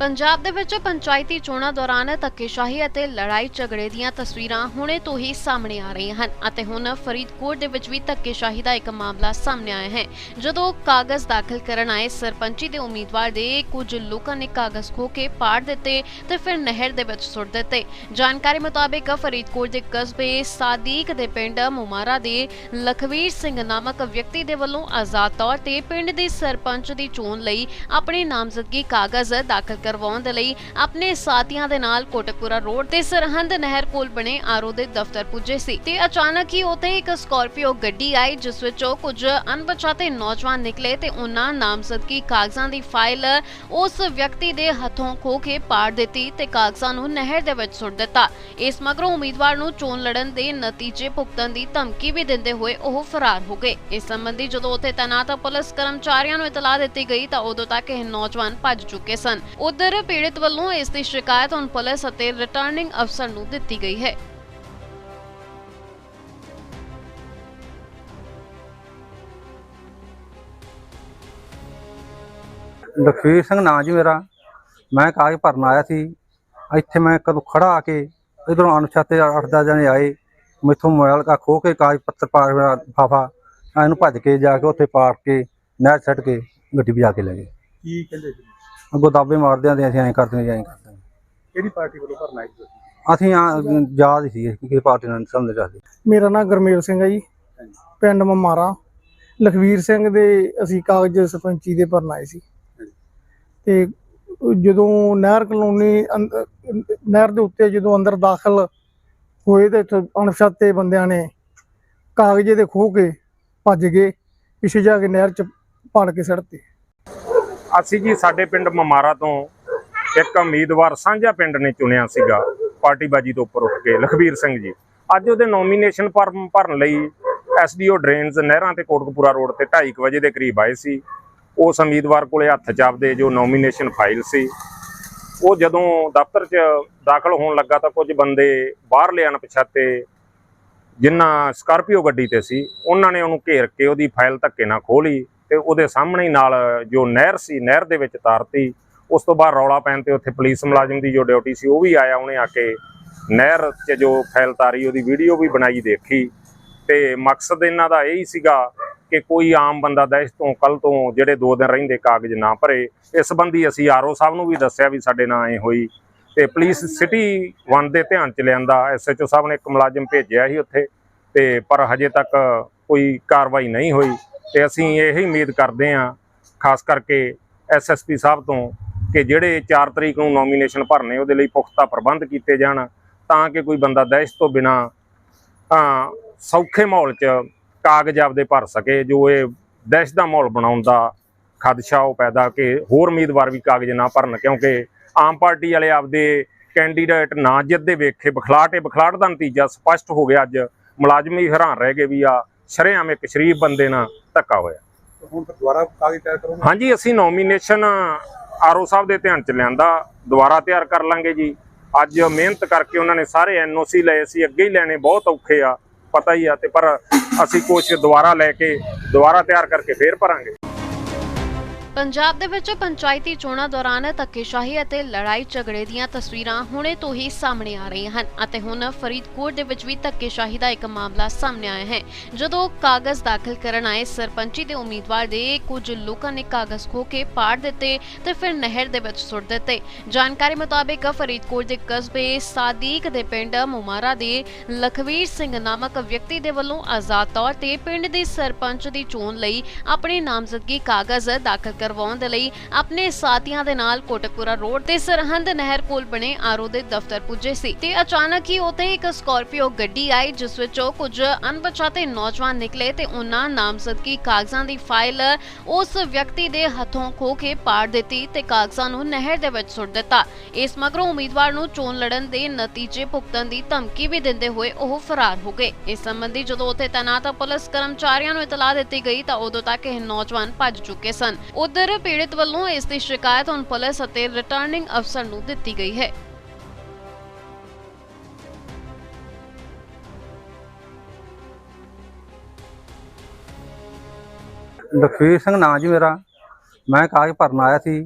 ਪੰਜਾਬ ਦੇ ਵਿੱਚ ਪੰਚਾਇਤੀ ਚੋਣਾਂ ਦੌਰਾਨ ਧੱਕੇਸ਼ਾਹੀ ਅਤੇ ਲੜਾਈ ਝਗੜੇ ਦੀਆਂ ਤਸਵੀਰਾਂ ਹੁਣੇ ਤੋਂ ਹੀ ਸਾਹਮਣੇ ਆ ਰਹੀਆਂ ਹਨ ਅਤੇ ਹੁਣ ਫਰੀਦਕੋਟ ਦੇ ਵਿੱਚ ਵੀ ਧੱਕੇਸ਼ਾਹੀ ਦਾ ਇੱਕ ਮਾਮਲਾ ਸਾਹਮਣੇ ਆਇਆ ਹੈ। ਜਦੋਂ ਕਾਗਜ਼ ਦਾਖਲ ਕਰਨ ਆਏ ਸਰਪੰਚੀ ਦੇ ਉਮੀਦਵਾਰ ਦੇ ਕੁਝ ਲੋਕਾਂ ਨੇ ਕਾਗਜ਼ ਖੋ ਕੇ ਪਾੜ ਦਿੱਤੇ ਤੇ ਫਿਰ ਨਹਿਰ ਦੇ ਵਿੱਚ ਸੁੱਟ ਦਿੱਤੇ। ਜਾਣਕਾਰੀ ਮੁਤਾਬਕ ਫਰੀਦਕੋਟ ਦੇ ਕਸਬੇ ਸਾਦੀਕ ਦੇ ਪਿੰਡ ਮੁਮਾਰਾ ਦੇ ਲਖਵੀਰ ਸਿੰਘ ਨਾਮਕ ਵਿਅਕਤੀ ਦੇ ਵੱਲੋਂ ਆਜ਼ਾਦ ਤੌਰ ਤੇ ਪਿੰਡ ਦੇ ਸਰਪੰਚ ਦੀ ਚੋਣ ਲਈ ਆਪਣੀ ਨਾਮਜ਼ਦਗੀ ਕਾਗਜ਼ ਦਾਖਲ ਕਰਵਾਉਣ ਦੇ ਲਈ ਆਪਣੇ ਸਾਥੀਆਂ ਦੇ ਨਾਲ ਕੋਟਕਪੁਰਾ ਰੋਡ ਤੇ ਸਰਹੰਦ ਨਹਿਰ ਕੋਲ ਬਣੇ ਆਰਓ ਦੇ ਦਫ਼ਤਰ ਪੁੱਜੇ ਸੀ ਤੇ ਅਚਾਨਕ ਹੀ ਉੱਥੇ ਇੱਕ ਸਕਾਰਪੀਓ ਗੱਡੀ ਆਈ, ਜਿਸ ਵਿੱਚੋਂ ਕੁਝ ਅਣਪਛਾਤੇ ਨੌਜਵਾਨ ਨਿਕਲੇ ਤੇ ਉਹਨਾਂ ਨਾਮਜ਼ਦਗੀ ਕਾਗਜ਼ਾਂ ਦੀ ਫਾਈਲ ਉਸ ਵਿਅਕਤੀ ਦੇ ਹੱਥੋਂ ਖੋ ਕੇ ਪਾੜ ਦਿੱਤੀ ਤੇ ਕਾਗਜ਼ਾਂ ਨੂੰ ਨਹਿਰ ਦੇ ਵਿੱਚ ਸੁੱਟ ਦਿੱਤਾ। ਇਸ ਮਗਰੋਂ ਉਮੀਦਵਾਰ ਨੂੰ ਚੋਣ ਲੜਨ ਦੇ ਨਤੀਜੇ ਭੁਗਤਣ ਦੀ ਧਮਕੀ ਵੀ ਦਿੰਦੇ ਹੋਏ ਉਹ ਫਰਾਰ ਹੋ ਗਏ। ਇਸ ਸੰਬੰਧੀ ਜਦੋਂ ਉੱਥੇ ਤੈਨਾਤ ਪੁਲਿਸ ਕਰਮਚਾਰੀਆਂ ਨੂੰ ਇਤਲਾਹ ਦਿੱਤੀ ਗਈ ਤਾਂ ਉਦੋਂ ਤੱਕ ਇਹ ਨੌਜਵਾਨ ਭੱਜ ਚੁੱਕੇ ਸਨ। ਉਧਰ ਪੀੜਤ ਵੱਲੋਂ ਇਸ ਦੀ ਸ਼ਿਕਾਇਤ ਹੁਣ ਪੁਲਿਸ ਅਤੇ ਰਿਟਰਨਿੰਗ ਅਫਸਰ ਨੂੰ ਦਿੱਤੀ ਗਈ ਹੈ। ਲਖਵੀਰ ਸਿੰਘ ਨਾਂ ਜੀ ਮੇਰਾ। ਮੈਂ ਕਾਗਜ਼ ਭਰਨ ਆਇਆ ਸੀ। ਇੱਥੇ ਮੈਂ ਕਦੋਂ ਖੜਾ ਆ ਕੇ ਇਧਰੋਂ ਅਣਛਾਤੇ ਅੱਠ ਦਸ ਜਣੇ ਆਏ। ਮੈਥੋਂ ਮੋਬਾਈਲ ਕਾ ਖੋ ਕੇ ਕਾਗਜ਼ ਪੱਤਰ ਪਾੜ ਮੇਰਾ ਫਾਫਾ ਇਹਨੂੰ ਭੱਜ ਕੇ ਜਾ ਕੇ ਉੱਥੇ ਪਾੜ ਕੇ ਨਹਿਰ ਛੱਡ ਕੇ ਗੱਡੀ ਵਜਾ ਕੇ ਲੈ ਗਏ। ਕੀ ਕਹਿੰਦੇ ਜੀ ਅੱਗੋਂ ਦਾਬੇ ਮਾਰਦੇ ਆਂਦੇ ਅਸੀਂ ਐਂ ਕਰਦੇ ਹਾਂ ਐਂ ਕਰਦੇ। ਕਿਹੜੀ ਪਾਰਟੀ ਵੱਲੋਂ ਭਰਨਾ ਹੈ? ਜੀ ਤੁਸੀਂ ਅਸੀਂ ਆ ਯਾਦ ਹੀ ਸੀ ਕਿ ਪਾਰਟੀ ਨਾਲ ਸਮਝ ਰੱਖਦੇ ਮੇਰਾ ਨਾਮ ਗੁਰਮੇਲ ਸਿੰਘ ਹੈ ਜੀ। ਪਿੰਡ ਮਮਾਰਾ। ਲਖਵੀਰ ਸਿੰਘ ਦੇ ਅਸੀਂ ਕਾਗਜ਼ ਸਰਪੰਚੀ ਦੇ ਭਰਨ ਆਏ ਸੀ। ਤੇ ਜਦੋਂ ਨਹਿਰ ਕਲੋਨੀ ਅੰਦ- ਨਹਿਰ ਦੇ ਉੱਤੇ ਜਦੋਂ ਅੰਦਰ ਦਾਖਲ ਹੋਏ ਤੇ ਇੱਥੋਂ ਅਣਪਛਾਤੇ ਬੰਦਿਆਂ ਨੇ ਕਾਗਜ਼ੇ ਦੇ ਖੋਹ ਕੇ ਭੱਜ ਗਏ ਪਿੱਛੇ ਜਾ ਕੇ ਨਹਿਰ ਚ ਪਾੜ ਕੇ ਸੜਤੇ। ਅਸੀਂ ਜੀ ਸਾਡੇ ਪਿੰਡ ਮਮਾਰਾ ਤੋਂ ਇੱਕ ਉਮੀਦਵਾਰ ਸਾਂਝਾ ਪਿੰਡ ਨੇ ਚੁਣਿਆ ਸੀਗਾ ਪਾਰਟੀਬਾਜੀ ਤੋਂ ਉੱਪਰ ਉੱਠ ਕੇ, ਲਖਬੀਰ ਸਿੰਘ ਜੀ। ਅੱਜ ਉਹਦੇ ਨੋਮੀਨੇਸ਼ਨ ਫਾਰਮ ਭਰਨ ਲਈ ਐਸਡੀਓ ਡਰੇਨਸ ਨਹਿਰਾਂ ਤੇ ਕੋਟਕਪੂਰਾ ਰੋਡ ਤੇ 2:30 ਵਜੇ ਦੇ ਕਰੀਬ ਆਏ ਸੀ। ਉਸ ਉਮੀਦਵਾਰ ਕੋਲੇ ਹੱਥ ਚਾਪਦੇ ਜੋ ਨੋਮੀਨੇਸ਼ਨ ਫਾਈਲ ਸੀ। ਉਹ ਜਦੋਂ ਦਫ਼ਤਰ 'ਚ ਦਾਖਲ ਹੋਣ ਲੱਗਾ ਤਾਂ ਕੁਝ ਬੰਦੇ ਬਾਹਰਲੇ ਅਣਪਛਾਤੇ ਜਿਨ੍ਹਾਂ ਸਕਾਰਪੀਓ ਗੱਡੀ ਤੇ ਸੀ, ਉਹਨਾਂ ਨੇ ਉਹਨੂੰ ਘੇਰ ਕੇ ਉਹਦੀ ਫਾਈਲ ਧੱਕੇ ਨਾਲ ਖੋਲੀ ਤੇ ਉਹਦੇ ਸਾਹਮਣੇ ਹੀ ਨਾਲ ਜੋ ਨਹਿਰ ਸੀ, ਨਹਿਰ ਦੇ ਵਿੱਚ ਤਾਰਤੀ, ਉਸ ਤੋਂ ਬਾਅਦ ਰੌਲਾ ਪੈਣ ਤੇ ਉੱਥੇ ਪੁਲਿਸ ਮੁਲਾਜ਼ਮ ਦੀ ਜੋ ਡਿਊਟੀ ਸੀ, ਉਹ ਵੀ ਆਇਆ, ਉਹਨੇ ਆ ਕੇ ਨਹਿਰ 'ਚ ਜੋ ਫੈਲ ਤਾਰੀ, ਉਹਦੀ ਵੀਡੀਓ ਵੀ ਬਣਾਈ ਦੇਖੀ। ਤੇ ਮਕਸਦ ਇਹਨਾਂ ਦਾ ਇਹ ਹੀ ਸੀਗਾ ਕਿ ਕੋਈ ਆਮ ਬੰਦਾ ਦਹਿਸ਼ ਤੋਂ ਕੱਲ ਤੋਂ ਜਿਹੜੇ ਦੋ ਦਿਨ ਰਹਿੰਦੇ ਕਾਗਜ਼ ਨਾ ਭਰੇ। ਇਸ ਸੰਬੰਧੀ ਅਸੀਂ ਆਰਓ ਸਾਹਿਬ ਨੂੰ ਵੀ ਦੱਸਿਆ ਵੀ ਸਾਡੇ ਨਾਲ ਐ ਹੋਈ। ਤੇ ਪੁਲਿਸ ਸਿਟੀ ਵਨ ਦੇ ਧਿਆਨ ਚ ਲਿਆਂਦਾ ਐਸਐਚਓ ਸਾਹਿਬ ਨੇ ਇੱਕ ਮੁਲਾਜ਼ਮ ਭੇਜਿਆ ਸੀ ਉੱਥੇ। ਤੇ ਪਰ ਹਜੇ ਤੱਕ ਕੋਈ ਕਾਰਵਾਈ ਨਹੀਂ ਹੋਈ। ਤੇ ਅਸੀਂ ਇਹੀ ਉਮੀਦ ਕਰਦੇ ਹਾਂ, ਖਾਸ ਕਰਕੇ ਐਸਐਸਪੀ ਸਾਹਿਬ ਤੋਂ, ਕਿ ਜਿਹੜੇ 4 ਤਰੀਕ ਨੂੰ ਨੋਮੀਨੇਸ਼ਨ ਭਰਨੇ, ਉਹਦੇ ਲਈ ਪੁਖਤਾ ਪ੍ਰਬੰਧ ਕੀਤੇ ਜਾਣ ਤਾਂ ਕਿ ਕੋਈ ਬੰਦਾ ਦਹਿਸ਼ਤ ਤੋਂ ਬਿਨਾ ਸੌਖੇ ਮਾਹੌਲ 'ਚ ਕਾਗਜ਼ ਆਪਦੇ ਭਰ ਸਕੇ, ਜੋ ਇਹ ਦਹਿਸ਼ਤ ਦਾ ਮਾਹੌਲ ਬਣਾਉਣ ਦਾ ਖਦਸ਼ਾ ਉਹ ਪੈਦਾ ਕਿ ਹੋਰ ਉਮੀਦਵਾਰ ਵੀ ਕਾਗਜ਼ ਨਾ ਭਰਨ, ਕਿਉਂਕਿ ਆਮ ਪਾਰਟੀ ਵਾਲੇ ਆਪਦੇ ਕੈਂਡੀਡੇਟ ਨਾ ਜਿੱਦੇ ਵੇਖੇ, ਬਖਲਾਟ ਇਹ ਬਖਲਾਟ ਦਾ ਨਤੀਜਾ ਸਪਸ਼ਟ ਹੋ ਗਿਆ ਅੱਜ। ਮੁਲਾਜ਼ਮ ਹੀ ਹੈਰਾਨ ਰਹਿ ਗਏ ਵੀ ਆ ਸ਼ਰੇਆਮ ਇੱਕ ਸ਼ਰੀਫ ਬੰਦੇ ਨਾਲ ਧੱਕਾ ਹੋਇਆ। ਹੁਣ ਫਿਰ ਦੁਬਾਰਾ ਕਾਗਜ਼ ਤਿਆਰ ਕਰੋਗੇ? ਹਾਂਜੀ ਅਸੀਂ ਨੋਮੀਨੇਸ਼ਨ ਆਰਓ ਸਾਹਿਬ ਦੇ ਧਿਆਨ ਚ ਲਿਆਂਦਾ। ਦੁਬਾਰਾ ਤਿਆਰ ਕਰ ਲਾਂਗੇ ਜੀ। ਅੱਜ ਮਿਹਨਤ ਕਰਕੇ ਉਹਨਾਂ ਨੇ ਸਾਰੇ ਐਨਓਸੀ ਲਏ ਸੀ ਅੱਗੇ ਹੀ ਲੈਣੇ ਬਹੁਤ ਔਖੇ ਆ ਪਤਾ ਹੀ ਆ ਤੇ ਪਰ ਅਸੀਂ ਕੁਛ ਦੁਬਾਰਾ ਲੈ ਕੇ ਦੁਬਾਰਾ ਤਿਆਰ ਕਰਕੇ ਫੇਰ ਭਰਾਂਗੇ। ਪੰਜਾਬ ਦੇ ਵਿੱਚ ਪੰਚਾਇਤੀ ਚੋਣਾਂ ਦੌਰਾਨ ਧੱਕੇਸ਼ਾਹੀ ਅਤੇ ਲੜਾਈ ਝਗੜੇ ਦੀਆਂ ਤਸਵੀਰਾਂ ਹੁਣੇ ਤੋਂ ਹੀ ਸਾਹਮਣੇ ਆ ਰਹੀਆਂ ਹਨ ਅਤੇ ਹੁਣ ਫਰੀਦਕੋਟ ਦੇ ਵਿੱਚ ਵੀ ਧੱਕੇਸ਼ਾਹੀ ਦਾ ਇੱਕ ਮਾਮਲਾ ਸਾਹਮਣੇ ਆਇਆ ਹੈ। ਜਦੋਂ ਕਾਗਜ਼ ਦਾਖਲ ਕਰਨ ਆਏ ਸਰਪੰਚੀ ਦੇ ਉਮੀਦਵਾਰ ਦੇ ਕੁਝ ਲੋਕਾਂ ਨੇ ਕਾਗਜ਼ ਖੋ ਕੇ ਪਾੜ ਦਿੱਤੇ ਤੇ ਫਿਰ ਨਹਿਰ ਦੇ ਵਿੱਚ ਸੁੱਟ ਦਿੱਤੇ। ਜਾਣਕਾਰੀ ਮੁਤਾਬਕ ਫਰੀਦਕੋਟ ਦੇ ਕਸਬੇ ਸਾਦੀਕ ਦੇ ਪਿੰਡ ਮੁਮਾਰਾ ਦੇ ਲਖਵੀਰ ਸਿੰਘ ਨਾਮਕ ਵਿਅਕਤੀ ਦੇ ਵੱਲੋਂ ਆਜ਼ਾਦ ਤੌਰ ਤੇ ਪਿੰਡ ਦੇ ਸਰਪੰਚ ਦੀ ਚੋਣ ਲਈ ਆਪਣੀ ਨਾਮਜ਼ਦਗੀ ਕਾਗਜ਼ ਦਾਖਲ ਕਰਵਾਉਣ ਦੇ ਲਈ ਆਪਣੇ ਸਾਥੀਆਂ ਦੇ ਨਾਲ ਕੋਟਕਪੁਰਾ ਰੋਡ ਤੇ ਸਰਹੰਦ ਨਹਿਰ ਕੋਲ ਬਣੇ ਆਰਓ ਦੇ ਦਫ਼ਤਰ ਪੁੱਜੇ ਸੀ ਤੇ ਅਚਾਨਕ ਹੀ ਉੱਥੇ ਇੱਕ ਸਕਾਰਪੀਓ ਗੱਡੀ ਆਈ, ਜਿਸ ਵਿੱਚੋਂ ਕੁਝ ਅਣਪਛਾਤੇ ਨੌਜਵਾਨ ਨਿਕਲੇ ਤੇ ਉਹਨਾਂ ਨਾਮਜ਼ਦਗੀ ਕਾਗਜ਼ਾਂ ਦੀ ਫਾਈਲ ਉਸ ਵਿਅਕਤੀ ਦੇ ਹੱਥੋਂ ਖੋ ਕੇ ਪਾੜ ਦਿੱਤੀ ਤੇ ਕਾਗਜ਼ਾਂ ਨੂੰ ਨਹਿਰ ਦੇ ਵਿੱਚ ਸੁੱਟ ਦਿੱਤਾ। ਇਸ ਮਗਰੋਂ ਉਮੀਦਵਾਰ ਨੂੰ ਚੋਣ ਲੜਨ ਦੇ ਨਤੀਜੇ ਭੁਗਤਣ ਦੀ ਧਮਕੀ ਵੀ ਦਿੰਦੇ ਹੋਏ ਉਹ ਫਰਾਰ ਹੋ ਗਏ। ਇਸ ਸੰਬੰਧੀ ਜਦੋਂ ਉੱਥੇ ਤੈਨਾਤ ਪੁਲਿਸ ਕਰਮਚਾਰੀਆਂ ਨੂੰ ਇਤਲਾਹ ਦਿੱਤੀ ਗਈ ਤਾਂ ਉਦੋਂ ਤੱਕ ਇਹ ਨੌਜਵਾਨ ਭੱਜ ਚੁੱਕੇ ਸਨ। ਉਧਰ ਪੀੜਤ ਵੱਲੋਂ ਇਸ ਦੀ ਸ਼ਿਕਾਇਤ ਹੁਣ ਪੁਲਿਸ ਅਤੇ ਰਿਟਰਨਿੰਗ ਅਫਸਰ ਨੂੰ ਦਿੱਤੀ ਗਈ ਹੈ। ਲਖਵੀਰ ਸਿੰਘ ਨਾਂ ਜੀ ਮੇਰਾ। ਮੈਂ ਕਾਗਜ਼ ਭਰਨ ਆਇਆ ਸੀ।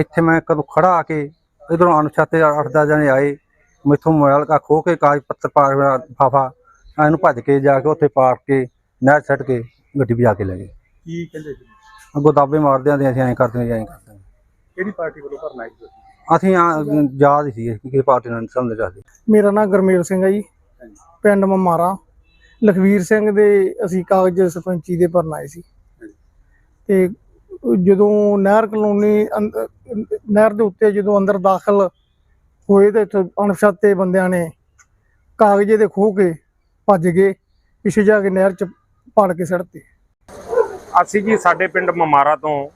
ਇੱਥੇ ਮੈਂ ਕਦੋਂ ਖੜਾ ਆ ਕੇ ਇਧਰੋਂ ਅਣਛਾਤੇ ਅੱਠ ਦਸ ਜਣੇ ਆਏ। ਮੈਥੋਂ ਮੋਬਾਈਲ ਕਾ ਖੋ ਕੇ ਕਾਗਜ਼ ਪੱਤਰ ਪਾ ਫਾਫਾ ਇਹਨੂੰ ਭੱਜ ਕੇ ਜਾ ਕੇ ਉੱਥੇ ਪਾਰਕ ਕੇ ਨਹਿਰ ਛੱਡ ਕੇ ਗੱਡੀ ਭਜਾ ਕੇ ਲੈ ਗਏ। ਕੀ ਕਹਿੰਦੇ ਸੀ? ਅੱਗੋਂ ਦਾਬੇ ਮਾਰਦੇ ਆਂ ਅਸੀਂ ਐਂ ਕਰਦੇ ਹਾਂ ਐਂ ਕਰਦੇ ਹਾਂ। ਕਿਹੜੀ ਪਾਰਟੀ ਵੱਲੋਂ ਭਰਨਾ ਹੈ ਜੀ ਅਸੀਂ ਆ ਯਾਦ ਹੀ ਸੀ ਕਿ ਕਿਹੜੀ ਪਾਰਟੀ ਨਾਲ ਸਮਝ ਰਹੇ ਮੇਰਾ ਨਾਮ ਗੁਰਮੇਲ ਸਿੰਘ ਹੈ ਜੀ। ਪਿੰਡ ਮਮਾਰਾ ਲਖਵੀਰ ਸਿੰਘ ਦੇ ਅਸੀਂ ਕਾਗਜ਼ ਸਰਪੰਚੀ ਦੇ ਭਰਨ ਆਏ ਸੀ। ਤੇ ਜਦੋਂ ਨਹਿਰ ਕਲੋਨੀ ਅੰਦ- ਨਹਿਰ ਦੇ ਉੱਤੇ ਜਦੋਂ ਅੰਦਰ ਦਾਖਲ ਹੋਏ ਤੇ ਇੱਥੋਂ ਅਣਪਛਾਤੇ ਬੰਦਿਆਂ ਨੇ ਕਾਗਜ਼ੇ ਦੇ ਖੋਹ ਕੇ ਭੱਜ ਗਏ ਪਿੱਛੇ ਜਾ ਕੇ ਨਹਿਰ ਚ ਪਾੜ ਕੇ ਸੜਤੇ ਅਸੀਂ ਜੀ ਸਾਡੇ ਪਿੰਡ ਮਮਾਰਾ ਤੋਂ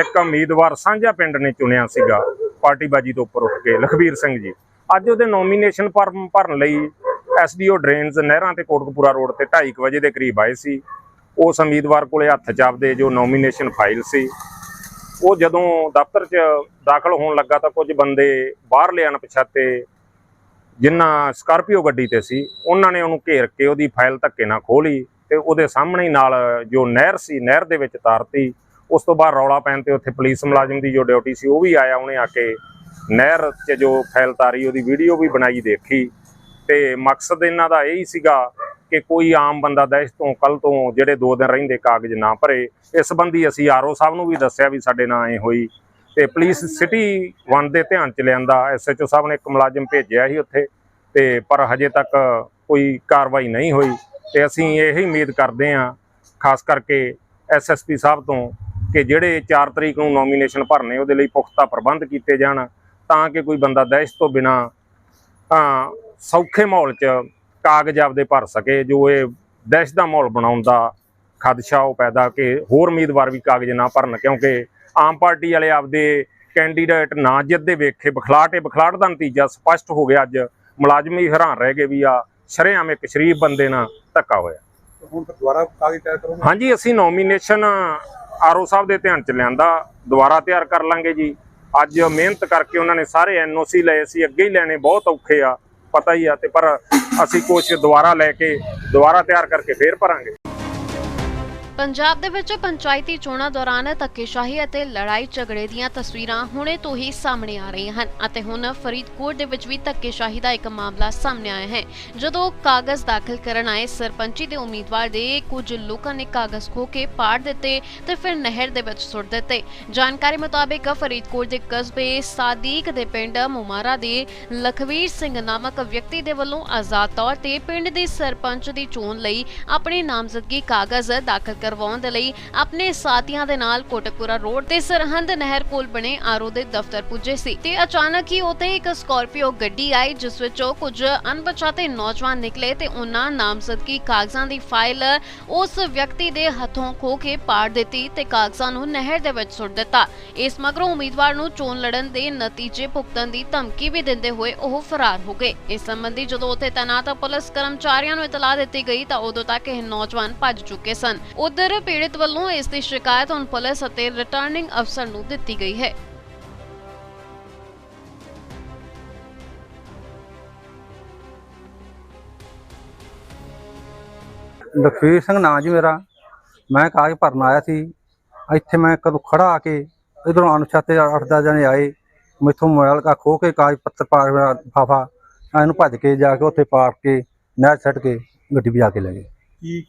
ਇੱਕ ਉਮੀਦਵਾਰ ਸਾਂਝਾ ਪਿੰਡ ਨੇ ਚੁਣਿਆ ਸੀਗਾ, ਪਾਰਟੀ ਬਾਜੀ ਤੋਂ ਉੱਪਰ ਉੱਠ ਕੇ, ਲਖਬੀਰ ਸਿੰਘ ਜੀ। ਅੱਜ ਉਹਦੇ ਨੋਮੀਨੇਸ਼ਨ ਫਾਰਮ ਭਰਨ ਲਈ ਐਸਡੀਓ ਡਰੇਨਸ ਨਹਿਰਾਂ ਤੇ ਕੋਟਕਪੂਰਾ ਰੋਡ ਤੇ 2:30 ਵਜੇ ਦੇ ਕਰੀਬ ਆਏ ਸੀ। ਉਸ ਉਮੀਦਵਾਰ ਕੋਲੇ ਹੱਥ ਚਾਪਦੇ ਜੋ ਨੋਮੀਨੇਸ਼ਨ ਫਾਈਲ ਸੀ। ਉਹ ਜਦੋਂ ਦਫ਼ਤਰ 'ਚ ਦਾਖਲ ਹੋਣ ਲੱਗਾ ਤਾਂ ਕੁਝ ਬੰਦੇ ਬਾਹਰਲੇ ਅਣਪਛਾਤੇ ਜਿਨ੍ਹਾਂ ਸਕਾਰਪੀਓ ਗੱਡੀ ਤੇ ਸੀ, ਉਹਨਾਂ ਨੇ ਉਹਨੂੰ ਘੇਰ ਕੇ ਉਹਦੀ ਫਾਈਲ ਧੱਕੇ ਨਾਲ ਖੋਲੀ ਤੇ ਉਹਦੇ ਸਾਹਮਣੇ ਨਾਲ ਜੋ ਨਹਿਰ ਸੀ, ਨਹਿਰ ਦੇ ਵਿੱਚ ਤਾਰਤੀ, ਉਸ ਤੋਂ ਬਾਅਦ ਰੌਲਾ ਪੈਣ ਤੇ ਉੱਥੇ ਪੁਲਿਸ ਮੁਲਾਜ਼ਮ ਦੀ ਜੋ ਡਿਊਟੀ ਸੀ, ਉਹ ਵੀ ਆਇਆ ਉਹਨੇ ਆ ਕੇ ਨਹਿਰ 'ਚ ਜੋ ਫੈਲ ਤਾਰੀ ਉਹਦੀ ਵੀਡੀਓ ਵੀ ਬਣਾਈ, ਦੇਖੀ ਤੇ ਮਕਸਦ ਇਹਨਾਂ ਦਾ ਇਹ ਹੀ ਸੀਗਾ ਕਿ ਕੋਈ ਆਮ ਬੰਦਾ ਦੇਸ਼ ਤੋਂ ਕੱਲ ਤੋਂ ਜਿਹੜੇ ਦੋ ਦਿਨ ਰਹਿੰਦੇ ਕਾਗਜ਼ ਨਾ ਭਰੇ, ਇਸ ਸੰਬੰਧੀ ਅਸੀਂ ਆਰਓ ਸਾਹਿਬ ਨੂੰ ਵੀ ਦੱਸਿਆ ਵੀ ਸਾਡੇ ਨਾਲ ਐ ਹੋਈ ਤੇ ਪੁਲਿਸ ਸਿਟੀ ਵਨ ਦੇ ਧਿਆਨ ਚ ਲਿਆਂਦਾ ਐਸਐਚਓ ਸਾਹਿਬ ਨੇ ਇੱਕ ਮੁਲਾਜ਼ਮ ਭੇਜਿਆ ਸੀ ਉੱਥੇ ਤੇ ਪਰ ਹਜੇ ਤੱਕ ਕੋਈ ਕਾਰਵਾਈ ਨਹੀਂ ਹੋਈ। ਤੇ ਅਸੀਂ ਇਹੀ ਉਮੀਦ ਕਰਦੇ ਹਾਂ, ਖਾਸ ਕਰਕੇ ਐਸਐਸਪੀ ਸਾਹਿਬ ਤੋਂ, ਕਿ ਜਿਹੜੇ 4 ਤਰੀਕ ਨੂੰ ਨੋਮੀਨੇਸ਼ਨ ਭਰਨੇ, ਉਹਦੇ ਲਈ ਪੁਖਤਾ ਪ੍ਰਬੰਧ ਕੀਤੇ ਜਾਣ, ਤਾਂ ਕਿ ਕੋਈ ਬੰਦਾ ਦਹਿਸ਼ਤ ਤੋਂ ਬਿਨਾ ਸੌਖੇ ਮਾਹੌਲ 'ਚ ਕਾਗਜ਼ ਆਪਦੇ ਭਰ ਸਕੇ, ਜੋ ਇਹ ਦਹਿਸ਼ਤ ਦਾ ਮਾਹੌਲ ਬਣਾਉਣ ਦਾ ਖਦਸ਼ਾ ਉਹ ਪੈਦਾ ਕਿ ਹੋਰ ਉਮੀਦਵਾਰ ਵੀ ਕਾਗਜ਼ ਨਾ ਭਰਨ, ਕਿਉਂਕਿ ਆਮ ਪਾਰਟੀ ਵਾਲੇ ਆਪਦੇ ਕੈਂਡੀਡੇਟ ਨਾ ਜਿੱਤਦੇ ਵੇਖੇ, ਬਖਲਾਟ ਇਹ ਬਖਲਾਟ ਦਾ ਨਤੀਜਾ ਸਪਸ਼ਟ ਹੋ ਗਿਆ ਅੱਜ, ਮੁਲਾਜ਼ਮ ਹੀ ਹੈਰਾਨ ਰਹਿ ਗਏ ਵੀ ਆ ਸ਼ਰੇਆਮ ਇੱਕ ਸ਼ਰੀਫ ਬੰਦੇ ਨਾਲ ਧੱਕਾ ਹੋਇਆ। ਹੁਣ ਦੁਬਾਰਾ ਕਾਗਜ਼ ਤਿਆਰ ਕਰੋਗੇ? ਹਾਂਜੀ ਅਸੀਂ ਨੋਮੀਨੇਸ਼ਨ ਆਰਓ ਸਾਹਿਬ ਦੇ ਧਿਆਨ ਚ ਲਿਆਂਦਾ। ਦੁਬਾਰਾ ਤਿਆਰ ਕਰ ਲਾਂਗੇ ਜੀ। ਅੱਜ ਮਿਹਨਤ ਕਰਕੇ ਉਹਨਾਂ ਨੇ ਸਾਰੇ ਐਨਓਸੀ ਲਏ ਸੀ ਅੱਗੇ ਹੀ ਲੈਣੇ ਬਹੁਤ ਔਖੇ ਆ ਪਤਾ ਹੀ ਆ ਤੇ ਪਰ ਅਸੀਂ ਕੋਸ਼ਿਸ਼ ਦੁਬਾਰਾ ਲੈ ਕੇ ਦੁਬਾਰਾ ਤਿਆਰ ਕਰਕੇ ਫੇਰ ਭਰਾਂਗੇ। ਪੰਜਾਬ ਦੇ ਵਿੱਚ ਪੰਚਾਇਤੀ ਚੋਣਾਂ ਦੌਰਾਨ ਧੱਕੇਸ਼ਾਹੀ ਅਤੇ ਲੜਾਈ ਝਗੜੇ ਦੀਆਂ ਤਸਵੀਰਾਂ ਹੁਣੇ ਤੋਂ ਹੀ ਸਾਹਮਣੇ ਆ ਰਹੀਆਂ ਹਨ ਅਤੇ ਹੁਣ ਫਰੀਦਕੋਟ ਦੇ ਵਿੱਚ ਵੀ ਧੱਕੇਸ਼ਾਹੀ ਦਾ ਇੱਕ ਮਾਮਲਾ ਸਾਹਮਣੇ ਆਇਆ ਹੈ। ਜਦੋਂ ਕਾਗਜ਼ ਦਾਖਲ ਕਰਨ ਆਏ ਸਰਪੰਚੀ ਦੇ ਉਮੀਦਵਾਰ ਦੇ ਕੁਝ ਲੋਕਾਂ ਨੇ ਕਾਗਜ਼ ਖੋ ਕੇ ਪਾੜ ਦਿੱਤੇ ਤੇ ਫਿਰ ਨਹਿਰ ਦੇ ਵਿੱਚ ਸੁੱਟ ਦਿੱਤੇ। ਜਾਣਕਾਰੀ ਮੁਤਾਬਕ ਫਰੀਦਕੋਟ ਦੇ ਕਸਬੇ ਸਾਦੀਕ ਦੇ ਪਿੰਡ ਮੁਮਾਰਾ ਦੇ ਲਖਵੀਰ ਸਿੰਘ ਨਾਮਕ ਵਿਅਕਤੀ ਦੇ ਵੱਲੋਂ ਆਜ਼ਾਦ ਤੌਰ ਤੇ ਪਿੰਡ ਦੇ ਸਰਪੰਚ ਦੀ ਚੋਣ ਲਈ ਆਪਣੇ ਨਾਮਜ਼ਦਗੀ ਕਾਗਜ਼ ਦਾਖਲ ਕਰਵਾਉਣ ਦੇ ਲਈ ਆਪਣੇ ਸਾਥੀਆਂ ਦੇ ਨਾਲ ਕੋਟਕਪੁਰਾ ਰੋਡ ਤੇ ਸਰਹੰਦ ਨਹਿਰ ਕੋਲ ਬਣੇ ਆਰਓ ਦੇ ਦਫ਼ਤਰ ਪੁੱਜੇ ਸੀ ਤੇ ਅਚਾਨਕ ਹੀ ਉੱਥੇ ਇੱਕ ਸਕਾਰਪੀਓ ਗੱਡੀ ਆਈ, ਜਿਸ ਵਿੱਚੋਂ ਕੁਝ ਅਣਪਛਾਤੇ ਨੌਜਵਾਨ ਨਿਕਲੇ ਤੇ ਉਹਨਾਂ ਨਾਮਜ਼ਦਗੀ ਕਾਗਜ਼ਾਂ ਦੀ ਫਾਈਲ ਉਸ ਵਿਅਕਤੀ ਦੇ ਹੱਥੋਂ ਖੋ ਕੇ ਪਾੜ ਦਿੱਤੀ ਤੇ ਕਾਗਜ਼ਾਂ ਨੂੰ ਨਹਿਰ ਦੇ ਵਿੱਚ ਸੁੱਟ ਦਿੱਤਾ। ਇਸ ਮਗਰੋਂ ਉਮੀਦਵਾਰ ਨੂੰ ਚੋਣ ਲੜਨ ਦੇ ਨਤੀਜੇ ਭੁਗਤਣ ਦੀ ਧਮਕੀ ਵੀ ਦਿੰਦੇ ਹੋਏ ਉਹ ਫਰਾਰ ਹੋ ਗਏ। ਇਸ ਸੰਬੰਧੀ ਜਦੋਂ ਉੱਥੇ ਤੈਨਾਤ ਪੁਲਿਸ ਕਰਮਚਾਰੀਆਂ ਨੂੰ ਇਤਲਾਹ ਦਿੱਤੀ ਗਈ ਤਾਂ ਉਦੋਂ ਤੱਕ ਇਹ ਨੌਜਵਾਨ ਭੱਜ ਚੁੱਕੇ ਸਨ। ਉਧਰ ਪੀੜਿਤ ਵੱਲੋਂ ਇਸ ਦੀ ਸ਼ਿਕਾਇਤ ਹੁਣ ਪੁਲਿਸ ਅਤੇ ਰਿਟਰਨਿੰਗ ਅਫਸਰ ਨੂੰ ਦਿੱਤੀ ਗਈ ਹੈ। ਲਖਵੀਰ ਸਿੰਘ ਨਾਂ ਜੀ ਮੇਰਾ। ਮੈਂ ਕਾਗਜ਼ ਭਰਨ ਆਇਆ ਸੀ। ਇੱਥੇ ਮੈਂ ਕਦੋਂ ਖੜਾ ਆ ਕੇ ਇਧਰੋਂ ਅਣਛਾਤੇ ਅੱਠ ਦਸ ਜਣੇ ਆਏ। ਮੈਥੋਂ ਮੋਬਾਈਲ ਕਾ ਖੋ ਕੇ ਕਾਗਜ਼ ਪੱਤਰ ਪਾ ਕੇ ਮੇਰਾ ਫਾਫਾ ਇਹਨੂੰ ਭੱਜ ਕੇ ਜਾ ਕੇ ਉੱਥੇ ਪਾਰਕ ਕੇ ਨਹਿਰ ਛੱਡ ਕੇ ਗੱਡੀ ਭਜਾ ਕੇ ਲੈ ਗਏ। ਕੀ